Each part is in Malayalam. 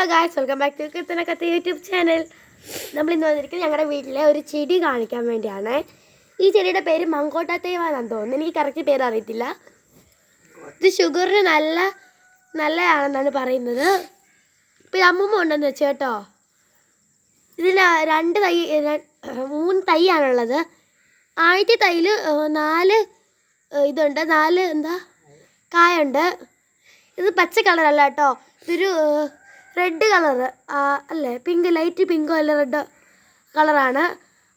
Hello guys welcome back to കിത്തനക്കത്ത് YouTube channel നമ്മൾ ഇന്ന് വന്നിരിക്കുന്നത് ഞങ്ങളുടെ വീട്ടിലെ ഒരു ചെടി കാണിക്കാൻ വേണ്ടിയാണ്. ഈ ചെടിയുടെ പേര് മങ്കോട്ട മങ്കോട്ടത്തേവാന്നാന്ന് തോന്നുന്നു. എനിക്ക് കറക്റ്റ് പേര് അറിയത്തില്ല. ഇത് ഷുഗറിന് നല്ല നല്ലതാണെന്നാണ് പറയുന്നത്. ഇപ്പം അമ്മൂമ്മ ഉണ്ടെന്ന് വെച്ചു കേട്ടോ. ഇതിന് രണ്ട് തൈ മൂന്ന് തൈയാണുള്ളത്. ആദ്യത്തെ തൈയിൽ നാല് ഇതുണ്ട്. നാല് എന്താ? കായുണ്ട്. ഇത് പച്ച കളറല്ല കേട്ടോ. ഇതൊരു റെഡ് കളറ് അല്ലേ? പിങ്ക് ലൈറ്റ് പിങ്കോ അല്ല? റെഡ് കളറാണ്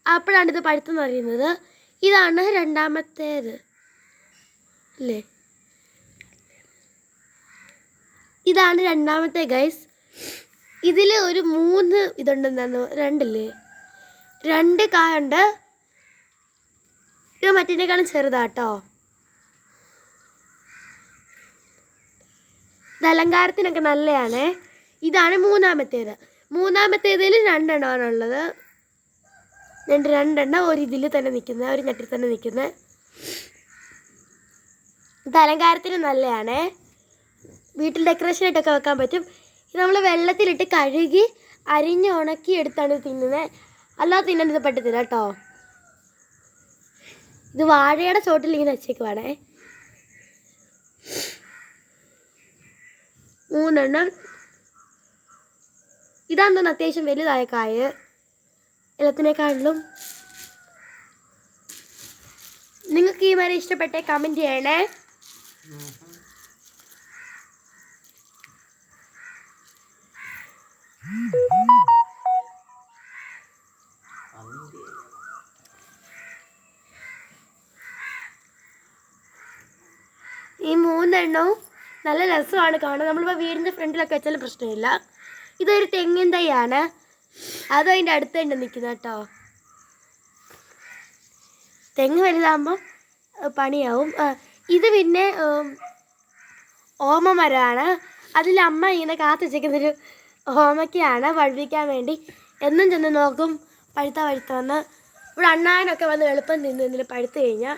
അപ്പോഴാണ് ഇത് പഴുത്തെന്ന് പറയുന്നത്. ഇതാണ് രണ്ടാമത്തേത്. അല്ലേ? ഇതാണ് രണ്ടാമത്തെ ഗൈസ് ഇതിൽ ഒരു മൂന്ന് ഇതുണ്ടെന്നു രണ്ടില്ലേ? രണ്ട് കായുണ്ട് ഇത് മറ്റേക്കാളും ചെറുതാട്ടോ. അലങ്കാരത്തിനൊക്കെ നല്ലതാണ്. ഇതാണ് മൂന്നാമത്തേത്. മൂന്നാമത്തേതിൽ രണ്ടെണ്ണമാണുള്ളത് രണ്ട് രണ്ടെണ്ണം ഒരു ഇതിൽ തന്നെ നിൽക്കുന്നത് ഒരു ഞെട്ടിൽ തന്നെ നിൽക്കുന്നത് ഇത് അലങ്കാരത്തിന് നല്ലതാണ്. വീട്ടിൽ ഡെക്കറേഷനായിട്ടൊക്കെ വെക്കാൻ പറ്റും. ഇത് നമ്മൾ വെള്ളത്തിലിട്ട് കഴുകി അരിഞ്ഞ് ഉണക്കി എടുത്താണ് തിന്നുന്നത് അല്ലാതെ തിന്നാൻ ഇത് പറ്റത്തില്ല കേട്ടോ. ഇത് വാഴയുടെ ചോട്ടിൽ ഇങ്ങനെ വെച്ചേക്കുവാണേ. മൂന്നെണ്ണം. ഇതാന്ന് തോന്നുന്നു അത്യാവശ്യം വലുതായ കായ്. എല്ലാത്തിനേക്കാളിലും. നിങ്ങൾക്ക് ഈ മരം ഇഷ്ടപ്പെട്ട കമന്റ് ചെയ്യണേ. ഈ മൂന്നെണ്ണവും നല്ല രസമാണ് കാണാൻ. നമ്മളിപ്പോൾ വീടിന്റെ ഫ്രണ്ടിലൊക്കെ വെച്ചാലും പ്രശ്നമില്ല. ഇതൊരു തെങ്ങിൻ തൈയാണ്. അതും അതിന്റെ അടുത്ത് തന്നെ നിൽക്കുന്നത് കേട്ടോ. തെങ്ങ് വലുതാകുമ്പം പണിയാവും. ഇത് പിന്നെ ഓമമരമാണ്. അതിൽ അമ്മ ഇങ്ങനെ കാത്തു വെച്ചേക്കുന്നൊരു ഓമയ്ക്കാണ് പഴുപ്പിക്കാൻ വേണ്ടി. എന്നും ചെന്ന് നോക്കും. പഴുത്ത പഴുത്ത വന്ന്. ഇവിടെ അണ്ണാനൊക്കെ വന്ന് എളുപ്പം തിന്ന് ഇതിൽ പഴുത്ത് കഴിഞ്ഞാൽ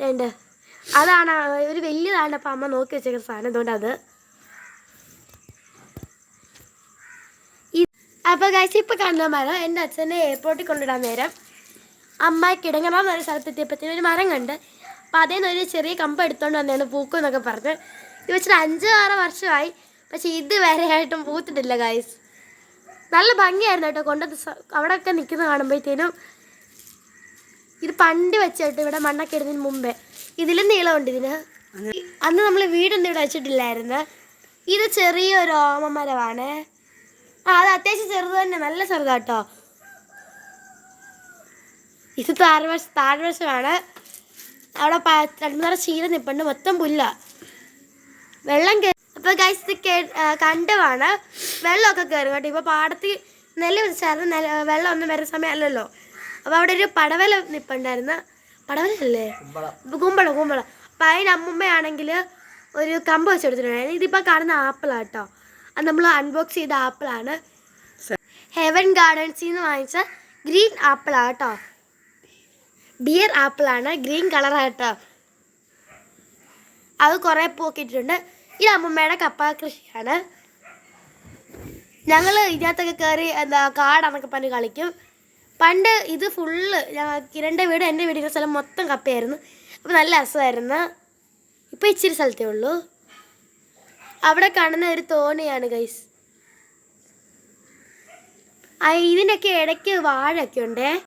വേണ്ട? അതാണ് ഒരു വലിയതാണ്. അപ്പം അമ്മ നോക്കി വെച്ചേക്കുന്ന സാധനം. അതുകൊണ്ട് അത് അപ്പോൾ ഗൈസ് ഇപ്പോൾ കാണുന്ന മരം എന്റെ അച്ഛനെ എയർപോർട്ടിൽ കൊണ്ടിടാൻ നേരം അമ്മ കിടങ്ങണം എന്നൊരു സ്ഥലത്തെത്തിയപ്പോഴത്തേനും ഒരു മരം കണ്ട്. അപ്പോൾ അതേ ഒരു ചെറിയ കമ്പ് എടുത്തുകൊണ്ട് വന്നതാണ് പൂക്കും എന്നൊക്കെ പറഞ്ഞ്. ഇത് വെച്ചിട്ട് അഞ്ച് ആറ് വർഷമായി. പക്ഷേ ഇതുവരെയായിട്ടും പൂത്തിട്ടില്ല ഗായ്സ് നല്ല ഭംഗിയായിരുന്നു കേട്ടോ കൊണ്ടത്. സ- അവിടെയൊക്കെ നിൽക്കുന്ന കാണുമ്പോഴത്തേനും ഇത് പണ്ട് വെച്ചിട്ട് ഇവിടെ മണ്ണൊക്കെ ഇടുന്നതിന് മുമ്പേ. ഇതിലും നീളമുണ്ട് ഇതിന്. അന്ന് നമ്മൾ വീടൊന്നും ഇവിടെ വെച്ചിട്ടില്ലായിരുന്നു. ഇത് ചെറിയൊരു ഓമമരമാണ്. ആ അത് അത്യാവശ്യം ചെറുത് തന്നെ. നല്ല ചെറുതാട്ടോ ഇത് താഴ്വശ താഴ്വശമാണ്. അവിടെ രണ്ടു നിറ ചീര നിപ്പുണ്ട്. മൊത്തം പുല്ല. വെള്ളം അപ്പൊ അപ്പോൾ ഗൈസ് കണ്ടുവാണ്. കേ വെള്ളമൊക്കെ കയറും കേട്ടോ. ഇപ്പോൾ പാടത്ത് നെല്ല് വെച്ചായിരുന്നു നെല്ല് വെള്ളം ഒന്നും വരുന്ന സമയമല്ലല്ലോ. അപ്പോൾ അവിടെ ഒരു പടവല നിപ്പുണ്ടായിരുന്നു. പടവലല്ലേ ഇപ്പൊ കുമ്പളം കുമ്പളം. അപ്പം അതിന് അമ്മുമ്മയാണെങ്കിൽ ഒരു കമ്പ് വെച്ച് കൊടുത്തിട്ടുണ്ടായിരുന്നു. ഇതിപ്പോൾ കാണുന്ന ആപ്പിളാട്ടോ അത് നമ്മൾ അൺബോക്സ് ചെയ്ത ആപ്പിളാണ് ഹെവൻ ഗാർഡൻസിൽ നിന്ന് വാങ്ങിച്ച ഗ്രീൻ ആപ്പിളാണ് കേട്ടോ ബിയർ ആപ്പിളാണ് ഗ്രീൻ കളറാണ് കേട്ടോ അത് കുറേ പൂക്കിയിട്ടുണ്ട് ഇത് അമ്മമ്മയുടെ കപ്പ കൃഷിയാണ് ഞങ്ങൾ ഇതിനകത്തൊക്കെ കയറി എന്താ കാടാന്നൊക്കെ പറഞ്ഞ് കളിക്കും. പണ്ട് ഇത് ഫുള്ള് കിരണ്ട വീട് എന്റെ വീടിന്റെ സ്ഥലം മൊത്തം കപ്പയായിരുന്നു. അപ്പോൾ നല്ല രസമായിരുന്നു. ഇപ്പോൾ ഇച്ചിരി സ്ഥലത്തേ ഉള്ളൂ. അവിടെ കാണുന്ന ഒരു തോനെയാണ് ഗൈസ് ഇതിന്റെയൊക്കെ ഇടയ്ക്ക് വാഴയൊക്കെ ഉണ്ടേ?